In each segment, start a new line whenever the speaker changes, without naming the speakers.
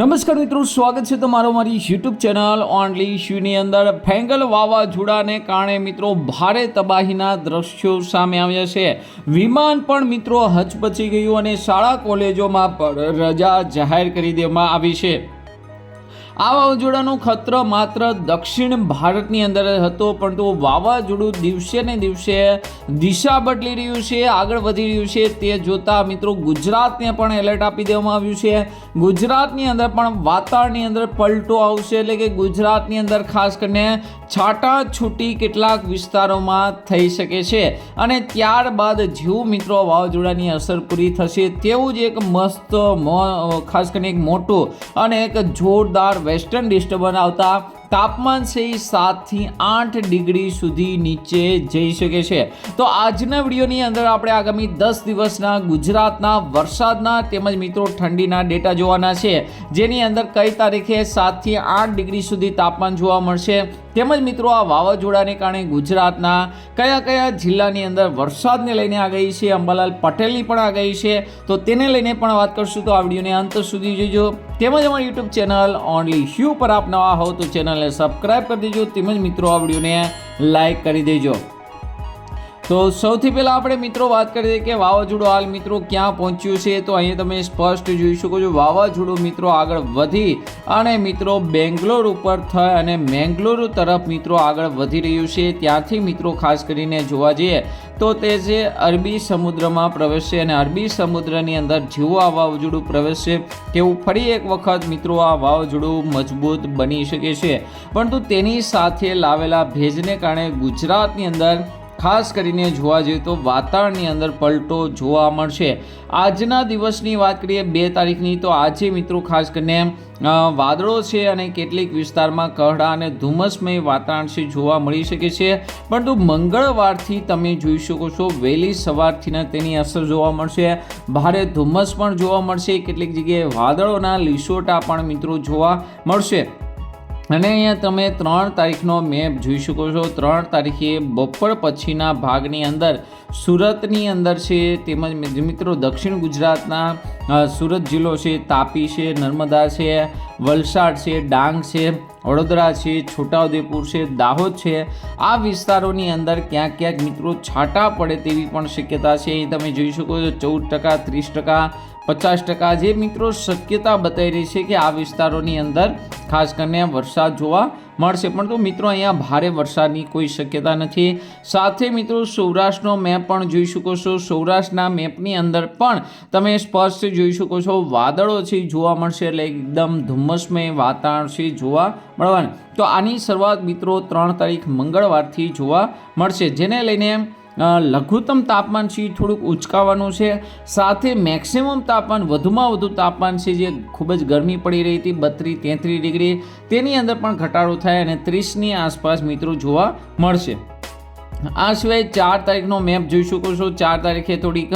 નમસ્કાર મિત્રો, સ્વાગત છે તમારો મારી યુટ્યુબ ચેનલ ઓનલી શ્યુની અંદર. ફેંગલ વાવાઝોડાને કારણે મિત્રો ભારે તબાહીના દ્રશ્યો સામે આવ્યા છે. વિમાન પણ મિત્રો હચપચી ગયું અને શાળા કોલેજોમાં પણ રજા જાહેર કરી દેવામાં આવી છે. આ વાવાઝોડાનો ખતરો માત્ર દક્ષિણ ભારતની અંદર હતો, પરંતુ વાવાઝોડું દિવસે ને દિવસે દિશા બદલી રહ્યું છે, આગળ વધી રહ્યું છે. તે જોતા મિત્રો ગુજરાતને પણ એલર્ટ આપી દેવામાં આવ્યું છે. ગુજરાતની અંદર પણ વાતાવરણની અંદર પલટો આવશે, એટલે કે ગુજરાતની અંદર ખાસ કરીને છાટા છૂટી કેટલાક વિસ્તારોમાં થઈ શકે છે અને ત્યારબાદ જીવ મિત્રો વાવાઝોડાની અસર પૂરી થશે તેવું જ એક મસ્ત ખાસ કરીને એક મોટું અને એક જોરદાર વેસ્ટર્ન ડિસ્ટર્બન્સ આવતા તાપમાન છે એ સાતથી આઠ ડિગ્રી સુધી નીચે જઈ શકે છે. તો આજના વિડીયોની અંદર આપણે આગામી દસ દિવસના ગુજરાતના વરસાદના તેમજ મિત્રો ઠંડીના ડેટા જોવાના છે. જેની અંદર કઈ તારીખે સાતથી આઠ ડિગ્રી સુધી તાપમાન જોવા મળશે તેમજ મિત્રો આ વાવાઝોડાને કારણે ગુજરાતના કયા કયા જિલ્લાની અંદર વરસાદને લઈને આગાહી છે, અંબાલાલ પટેલની પણ આગાહી છે. તો તેને લઈને પણ વાત કરશું. તો આ વિડીયોને અંત સુધી જોજો. તેમજ અમારી યુટ્યુબ ચેનલ ઓનલી શ્યુ પર આપ નવા હો તો ચેનલને સબસ્ક્રાઈબ કરી દેજો. તેમજ મિત્રો આ વિડીયોને લાઈક કરી દેજો. તો સૌથી પહેલાં આપણે મિત્રો વાત કરીએ કે વાવાઝોડું હાલ મિત્રો ક્યાં પહોંચ્યું છે? તો અહીંયા તમે સ્પષ્ટ જોઈ શકો છો, વાવાઝોડું મિત્રો આગળ વધી અને મિત્રો બેંગ્લોર ઉપર થઈ અને મેંગ્લોર તરફ મિત્રો આગળ વધી રહ્યું છે. ત્યાંથી મિત્રો ખાસ કરીને જોવા જઈએ તો તે જે અરબી સમુદ્રમાં પ્રવેશશે અને અરબી સમુદ્રની અંદર જેવું આ વાવાઝોડું પ્રવેશશે તેવું ફરી એક વખત મિત્રો આ વાવાઝોડું મજબૂત બની શકે છે. પરંતુ તેની સાથે લાવેલા ભેજને કારણે ગુજરાતની અંદર ખાસ કરીને જોવા જઈએ તો વાતાવરણની અંદર પલટો જોવા મળશે. આજના દિવસની વાત કરીએ, બે તારીખની, તો આજે મિત્રો ખાસ કરીને વાદળો છે અને કેટલીક વિસ્તારમાં કહડા અને ધુમ્મસમય વાતાવરણ છે જોવા મળી શકે છે. પરંતુ મંગળવારથી તમે જોઈ શકો છો, વહેલી સવારથી તેની અસર જોવા મળશે. ભારે ધુમ્મસ પણ જોવા મળશે. કેટલીક જગ્યાએ વાદળોના લીસોટા પણ મિત્રો જોવા મળશે. અને અહીંયા તમે ત્રણ તારીખનો મેપ જોઈ શકો છો. ત્રણ તારીખે બપોર પછીના ભાગની અંદર સુરતની અંદર છે, તેમજ મિત્રો દક્ષિણ ગુજરાતના સુરત જિલ્લો છે, તાપી છે, નર્મદા છે, વલસાડ છે, ડાંગ છે, વડોદરા છે, છોટાઉદેપુર છે, દાહોદ છે. આ વિસ્તારોની અંદર ક્યાંક ક્યાંક મિત્રો છાંટા પડે તેવી પણ શક્યતા છે. અહીં તમે જોઈ શકો છો ચૌદ ટકા, ત્રીસ ટકા પચાસ ટકા જે મિત્રો શક્યતા બતાવી રહી છે કે આ વિસ્તારોની અંદર, ખાસ કરીને વરસાદ જોવા મળશે. પણ તો મિત્રો, અહીંયા ભારે વરસાદની કોઈ શક્યતા નથી. સાથે મિત્રો, સૌરાષ્ટ્રનો મેપ પણ જોઈ શકો છો. સૌરાષ્ટ્રના મેપની અંદર પણ તમે સ્પષ્ટ જોઈ શકો છો. વાદળો છે, જોવા મળશે એટલે એકદમ ધુમ્મસમય વાતાવરણ છે જોવા મળવાનું. તો આની શરૂઆત મિત્રો, ત્રણ તારીખ મંગળવારથી જોવા મળશે. જેને લઈને લઘુત્તમ તાપમાન છે થોડુંક ઉચકાવાનું છે. સાથે મેક્સિમમ તાપમાન વધુમાં વધુ તાપમાન છે જે ખૂબ જ ગરમી પડી રહી હતી, બત્રીસ તેત્રીસ ડિગ્રી. તેની અંદર પણ ઘટાડો થાય અને ત્રીસની આસપાસ મિત્રો જોવા મળશે. આ સિવાય ચાર તારીખનો મેપ જોઈ શકો છો. ચાર તારીખે થોડીક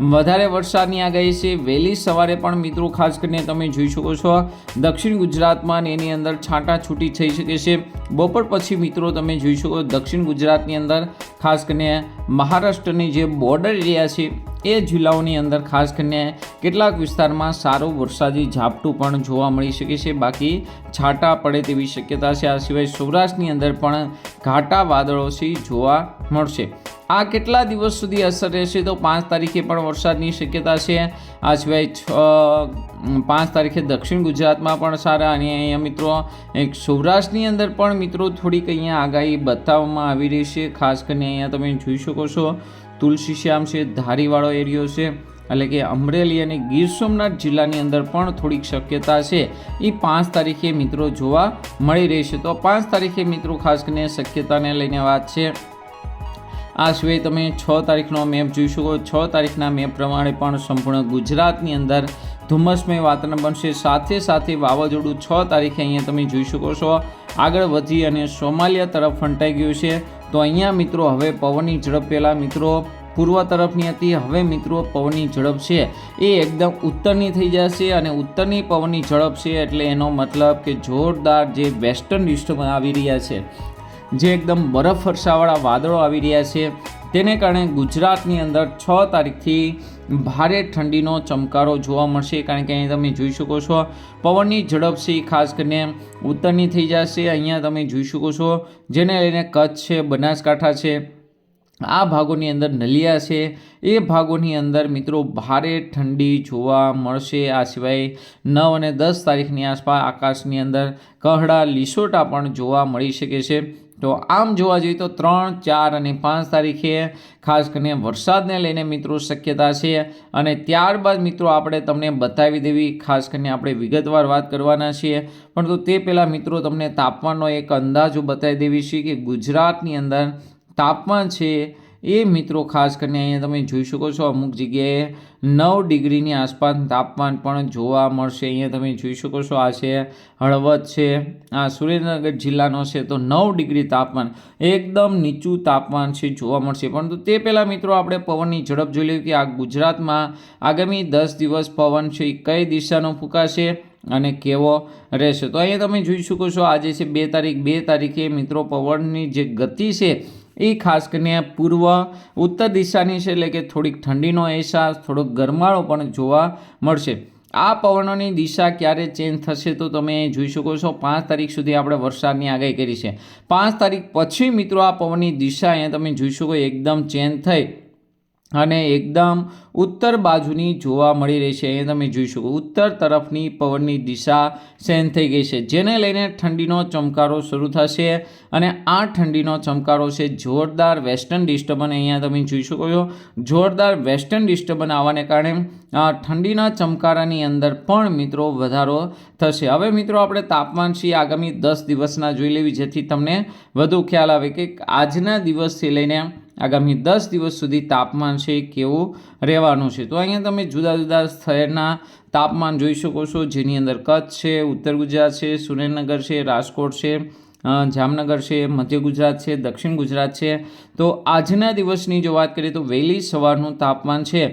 વધારે વરસાદની આગાહી છે. વહેલી સવારે પણ મિત્રો, ખાસ કરીને તમે જોઈ શકો છો, દક્ષિણ ગુજરાતમાં એની અંદર છાંટા છૂટી થઈ શકે છે. બપોર પછી મિત્રો, તમે જોઈ શકો દક્ષિણ ગુજરાતની અંદર ખાસ કરીને મહારાષ્ટ્રની જે બોર્ડર એરિયા છે, એ જિલ્લાઓની અંદર ખાસ કરીને કેટલાક વિસ્તારમાં સારું વરસાદી ઝાપટું પણ જોવા મળી શકે છે. બાકી છાંટા પડે તેવી શક્યતા છે. આ સિવાય સૌરાષ્ટ્રની અંદર પણ ઘાટા વાદળો છે, જોવા મળશે. આ કેટલા દિવસ સુધી અસર રહેશે તો પાંચ તારીખે પણ વરસાદની શક્યતા છે. આ સિવાય છ પાંચ તારીખે દક્ષિણ ગુજરાતમાં પણ સારા અને અહીંયા મિત્રો, એક સૌરાષ્ટ્રની અંદર પણ મિત્રો થોડીક અહીંયા આગાહી બતાવવામાં આવી રહી છે. ખાસ કરીને અહીંયા તમે જોઈ શકો છો, તુલસી શ્યામ છે ધારીવાળો એરિયો છે, એટલે કે અમરેલી અને ગીર સોમનાથ જિલ્લાની અંદર પણ થોડીક શક્યતા છે. એ પાંચ તારીખે મિત્રો જોવા મળી રહેશે તો પાંચ તારીખે મિત્રો ખાસ કરીને શક્યતાને લઈને વાત છે. આ સિવાય તમે છ તારીખનો મેપ જોઈ શકો. છ તારીખના મેપ પ્રમાણે પણ સંપૂર્ણ ગુજરાતની અંદર ધુમ્મસમય વાતાવરણ બનશે. સાથે સાથે વાવાઝોડું છ તારીખે અહીંયા તમે જોઈ શકો છો. આગળ વધી અને સોમાલિયા તરફ ફંટાઈ ગયું છે. તો અહીંયા મિત્રો હવે પવનની ઝડપ પહેલાં મિત્રો પૂર્વ તરફની હતી. હવે મિત્રો પવનની ઝડપ છે એ એકદમ ઉત્તરની થઈ જશે અને ઉત્તરની પવનની ઝડપ છે એટલે એનો મતલબ કે જોરદાર જે વેસ્ટર્ન ડિસ્ટર્બન્સ આવી રહ્યા છે. જે એકદમ બરફ વર્ષાવાળા વાદળો આવી રહ્યા છે. તેને કારણે ગુજરાતની અંદર છ તારીખથી ભારે ઠંડીનો ચમકારો જોવા મળશે. કારણ કે અહીં તમે જોઈ શકો છો, પવનની ઝડપ છે, ખાસ કરીને ઉત્તરની થઈ જશે. અહીંયા તમે જોઈ શકો છો, જેને લઈને કચ્છ છે, બનાસકાંઠા છે, આ ભાગોની અંદર નલિયા છે. એ ભાગોની અંદર મિત્રો ભારે ઠંડી જોવા મળશે. આ સિવાય નવ અને દસ તારીખની આસપાસ આકાશની અંદર કહડા, લીસોટા પણ જોવા મળી શકે છે. તો આમ જોવા જઈએ તો ત્રણ, ચાર અને પાંચ તારીખે ખાસ કરીને વરસાદને લઈને મિત્રો શક્યતા છે અને ત્યારબાદ મિત્રો આપણે તમને બતાવી દેવી, ખાસ કરીને આપણે વિગતવાર વાત કરવાના છીએ. પરંતુ તે પહેલાં મિત્રો તમને તાપમાનનો એક અંદાજો બતાવી દેવી છે કે ગુજરાતની અંદર તાપમાન છે એ મિત્રો, ખાસ કરીને અહીંયા તમે જોઈ શકો છો અમુક જગ્યાએ નવ ડિગ્રીની આસપાસ તાપમાન પણ જોવા મળશે. અહીંયા તમે જોઈ શકો છો આ છે હળવદ છે, આ સુરેન્દ્રનગર જિલ્લાનો છે, તો નવ ડિગ્રી તાપમાન, એકદમ નીચું તાપમાન છે જોવા મળશે. પરંતુ તે પહેલાં મિત્રો, આપણે પવનની ઝડપ જોઈ લઈએ કે આ ગુજરાતમાં આગામી દસ દિવસ પવન છે એ કઈ દિશાનો ફૂંકાશે અને કેવો રહેશે. તો અહીંયા તમે જોઈ શકો છો, આજે છે બે તારીખ, બે તારીખે મિત્રો, પવનની જે ગતિ છે એ ખાસ કરીને પૂર્વ, ઉત્તર દિશાની છે, એટલે કે થોડીક ઠંડીનો અહેસાસ, થોડોક ગરમાળો પણ જોવા મળશે. આ પવનોની દિશા ક્યારે ચેન્જ થશે તો તમે જોઈ શકો છો, પાંચ તારીખ સુધી આપણે વરસાદની આગાહી કરી છે. પાંચ તારીખ પછી મિત્રો આ પવનની દિશા અહીંયા તમે જોઈ શકો, એકદમ ચેન્જ થઈ. અને એકદમ ઉત્તર બાજુની જોવા મળી રહી છે. એ તમે જોઈ શકો ઉત્તર તરફની પવનની દિશા સેન થઈ ગઈ છે, જેને લઈને ઠંડીનો ચમકારો શરૂ થશે અને આ ઠંડીનો ચમકારો છે જોરદાર વેસ્ટર્ન ડિસ્ટર્બન અહીંયા તમે જોઈ શકો છો જોરદાર વેસ્ટર્ન ડિસ્ટર્બન આવવાને કારણે આ ઠંડીના ચમકારાની અંદર પણ મિત્રો વધારો થશે. હવે મિત્રો આપણે તાપમાન છીએ આગામી દસ દિવસના જોઈ લેવી, જેથી તમને વધુ ખ્યાલ આવે કે આજના દિવસથી લઈને આગામી દસ દિવસ સુધી તાપમાન છે કેવું રહેવાનું છે? તો અહીંયા તમે જુદા જુદા શહેરના તાપમાન જોઈ શકો છો. જેની અંદર કચ્છ છે, ઉત્તર ગુજરાત છે, સુરેન્દ્રનગર છે, રાજકોટ છે જામનગર છે, મધ્ય ગુજરાત છે, દક્ષિણ ગુજરાત છે. તો આજના દિવસની જો વાત કરીએ તો વહેલી સવારનું તાપમાન છે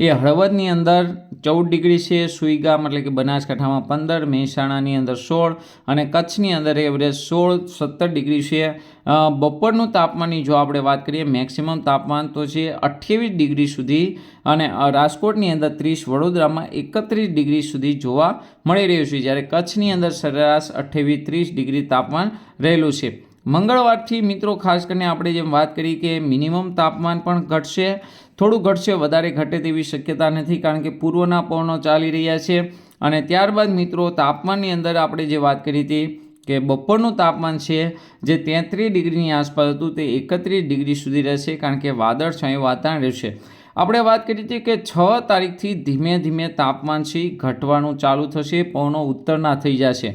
એ હળવદની અંદર ચૌદ ડિગ્રી છે, સુઈગામ એટલે કે બનાસકાંઠામાં પંદર, મહેસાણાની અંદર સોળ અને કચ્છની અંદર એવરેજ સોળ, સત્તર ડિગ્રી છે. બપોરનું તાપમાનની જો આપણે વાત કરીએ, મેક્સિમમ તાપમાન તો છે અઠ્યાવીસ ડિગ્રી સુધી અને રાજકોટની અંદર ત્રીસ, વડોદરામાં એકત્રીસ ડિગ્રી સુધી જોવા મળી રહ્યું છે. જ્યારે કચ્છની અંદર સરેરાશ અઠ્યાવીસ, ત્રીસ ડિગ્રી તાપમાન રહેલું છે. મંગળવારથી મિત્રો, ખાસ કરીને આપણે જેમ વાત કરી કે મિનિમમ તાપમાન પણ ઘટશે થોડું ઘટશે, વધારે ઘટે તેવી શક્યતા નથી કારણ કે પૂર્વના પવનો ચાલી રહ્યા છે. અને ત્યારબાદ મિત્રો, તાપમાનની અંદર આપણે જે વાત કરી હતી કે બપોરનું તાપમાન છે જે તેત્રીસ ડિગ્રીની આસપાસ હતું, તે એકત્રીસ ડિગ્રી સુધી રહેશે કારણ કે વાદળ છાંયું વાતાવરણ રહેશે. આપણે વાત કરી હતી કે છ તારીખથી ધીમે ધીમે તાપમાન છે, ઘટવાનું ચાલુ થશે, પવનો ઉત્તરના થઈ જશે.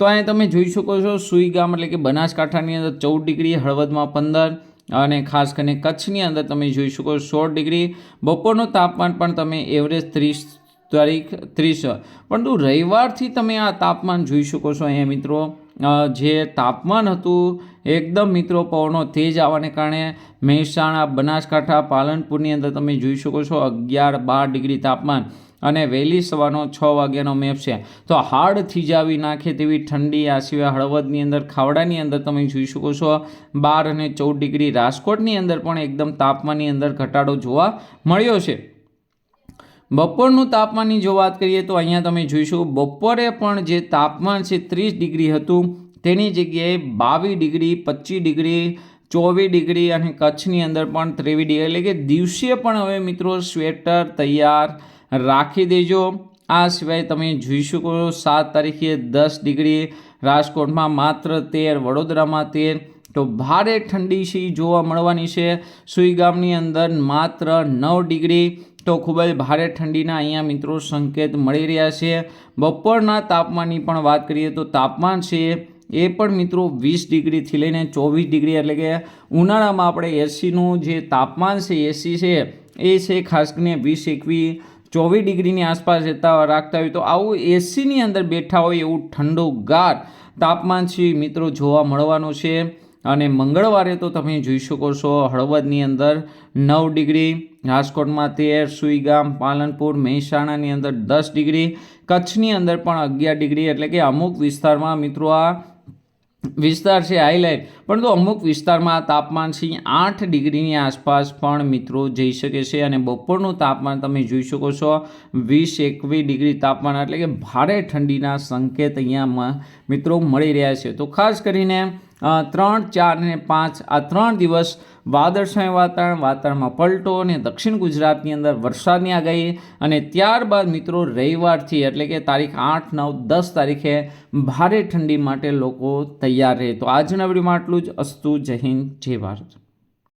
તો અહીંયા તમે જોઈ શકો છો, સુઈ ગામ એટલે કે બનાસકાંઠાની અંદર ચૌદ ડિગ્રી, હળવદમાં પંદર અને ખાસ કરીને કચ્છની અંદર તમે જોઈ શકો સોળ ડિગ્રી બપોરનું તાપમાન પણ તમે એવરેજ ત્રીસ તારીખ ત્રીસ પરંતુ રવિવારથી તમે આ તાપમાન જોઈ શકો છો અહીંયા મિત્રો. જે તાપમાન હતું એકદમ મિત્રો પવનો તેજ આવવાને કારણે મહેસાણા, બનાસકાંઠા, પાલનપુરની અંદર તમે જોઈ શકો છો અગિયાર બાર ડિગ્રી તાપમાન અને વહેલી સવારનો છ વાગ્યાનો મેપ છે. તો હાડ થીજાવી નાખે તેવી ઠંડી, આ સિવાય હળવદની અંદર, ખાવડાની અંદર તમે જોઈ શકો છો. બાર અને ચૌદ ડિગ્રી રાજકોટની અંદર પણ એકદમ તાપમાનની અંદર ઘટાડો જોવા મળ્યો છે. બપોરનું તાપમાનની જો વાત કરીએ તો અહીંયા તમે જોઈશું, બપોરે પણ જે તાપમાન છે ત્રીસ ડિગ્રી હતું, તેની જગ્યાએ બાવીસ ડિગ્રી, પચીસ ડિગ્રી, ચોવીસ ડિગ્રી અને કચ્છની અંદર પણ ત્રેવીસ ડિગ્રી. એટલે કે દિવસે પણ હવે મિત્રો સ્વેટર તૈયાર રાખી દેજો. આ સિવાય તમે જોઈ શકો સાત તારીખે દસ ડિગ્રી રાજકોટમાં માત્ર તેર, વડોદરામાં તેર. તો ભારે ઠંડી છે જોવા મળવાની છે. સુઈગામની અંદર માત્ર નવ ડિગ્રી. તો ખૂબ જ ભારે ઠંડીના અહીંયા મિત્રો સંકેત મળી રહ્યા છે. બપોરના તાપમાનની પણ વાત કરીએ તો તાપમાન છે એ પણ મિત્રો વીસ ડિગ્રીથી લઈને ચોવીસ ડિગ્રી એટલે કે ઉનાળામાં આપણે એસીનું જે તાપમાન છે એસી છે, એ છે ખાસ કરીને વીસ, એકવીસ. ચોવીસ ડિગ્રીની આસપાસ રહેતા રાખતા હોય, તો આવું એસીની અંદર બેઠા હોય એવું ઠંડુ ગાઢ તાપમાન છે મિત્રો જોવા મળવાનું છે. અને મંગળવારે તો તમે જોઈ શકો છો હળવદની અંદર નવ ડિગ્રી, રાજકોટમાં તેર, સુઈગામ, પાલનપુર, મહેસાણાની અંદર દસ ડિગ્રી, કચ્છની અંદર પણ અગિયાર ડિગ્રી, એટલે કે અમુક વિસ્તારમાં મિત્રો આ વિસ્તાર છે હાઈલાઇટ પરંતુ અમુક વિસ્તારમાં તાપમાન છે આઠ ડિગ્રીની આસપાસ પણ મિત્રો જઈ શકે છે અને બપોરનું તાપમાન તમે જોઈ શકો છો, વીસ એકવીસ ડિગ્રી તાપમાન એટલે કે ભારે ઠંડીના સંકેત અહીંયામાં મિત્રો મળી રહ્યા છે. તો ખાસ કરીને ત્રણ, ચાર અને પાંચ આ ત્રણ દિવસ વાદળછાયું વાતાવરણ, વાતાવરણમાં પલટો અને દક્ષિણ ગુજરાતની અંદર વરસાદની આગાહી અને ત્યારબાદ મિત્રો રવિવારથી એટલે કે તારીખ આઠ, નવ, દસ તારીખે ભારે ઠંડી માટે લોકો તૈયાર રહે. તો આજના વિડીયોમાં આટલું જ અસ્તુ જય હિન્દ ભારત